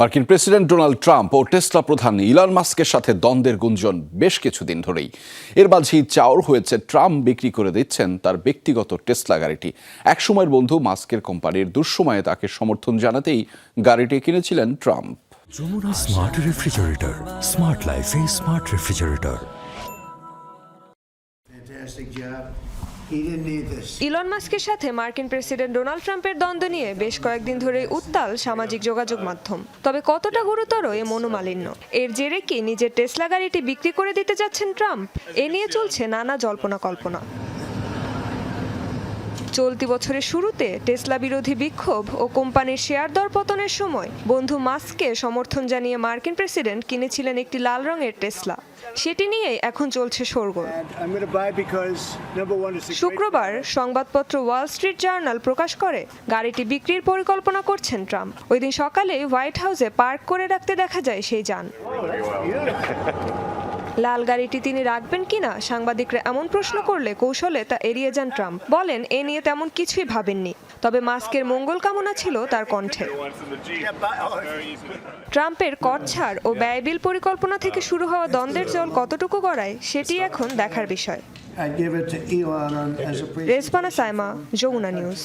মার্কিন president Donald Trump ও Tesla প্রধান ইলন মাস্কের সাথে দ্বন্দ্বের গুঞ্জন বেশ কিছুদিন ধরেই। এর মাঝেই চাওর হয়েছে ট্রাম্প বিক্রি করে দিচ্ছেন তার ব্যক্তিগত টেসলা গাড়িটি। একসময়ের বন্ধু মাস্কের কোম্পানির দুঃসময়ে তাকে সমর্থন জানাতেই গাড়িটি কিনেছিলেন Trump. Jamuna smart refrigerator smart লাইফে smart refrigerator. Fantastic job. Elon মাস্কের সাথে মার্কিন প্রেসিডেন্ট ডোনাল্ড ট্রাম্পের দ্বন্দ্ব নিয়ে বেশ কয়েকদিন ধরেই উত্তাল সামাজিক যোগাযোগ মাধ্যম। তবে কতটা গুরুতর, এ মনোমালিন্য? এর জেরে কি নিজের টেসলা গাড়িটি বিক্রি করে দিতে যাচ্ছেন ট্রাম্প? এ নিয়ে চলছে নানা জল্পনা কল্পনা। চলতি বছরের শুরুতে টেসলা বিরোধী বিক্ষোভ ও কোম্পানির শেয়ার দর পতনের সময় বন্ধু মাস্ককে সমর্থন জানিয়ে মার্কিন প্রেসিডেন্ট কিনেছিলেন একটি লাল রঙের টেসলা। সেটি নিয়েই এখন চলছে শোরগোল। Great- শুক্রবার সংবাদপত্র ওয়াল স্ট্রিট জার্নাল প্রকাশ করে গাড়িটি বিক্রির পরিকল্পনা করছেন ট্রাম্প। ওই দিন সকালে হোয়াইট হাউসে পার্ক করে রাখতে দেখা যায় সেই যান। লাল গাড়িটি তিনি রাখবেন কিনা? সাংবাদিকরা এমন প্রশ্ন করলে কৌশলে তা এড়িয়ে যান ট্রাম্প। বলেন এ নিয়ে তেমন কিছুই ভাবেননি। তবে মাস্কের মঙ্গল কামনা ছিল তার কণ্ঠে। ট্রাম্পের কর ছাড় ও ব্যয়বিল পরিকল্পনা থেকে শুরু হওয়া দ্বন্দ্বের জল কতটুকু গড়ায় সেটি এখন দেখার বিষয়। রেজপানা সাইমা যমুনা নিউজ।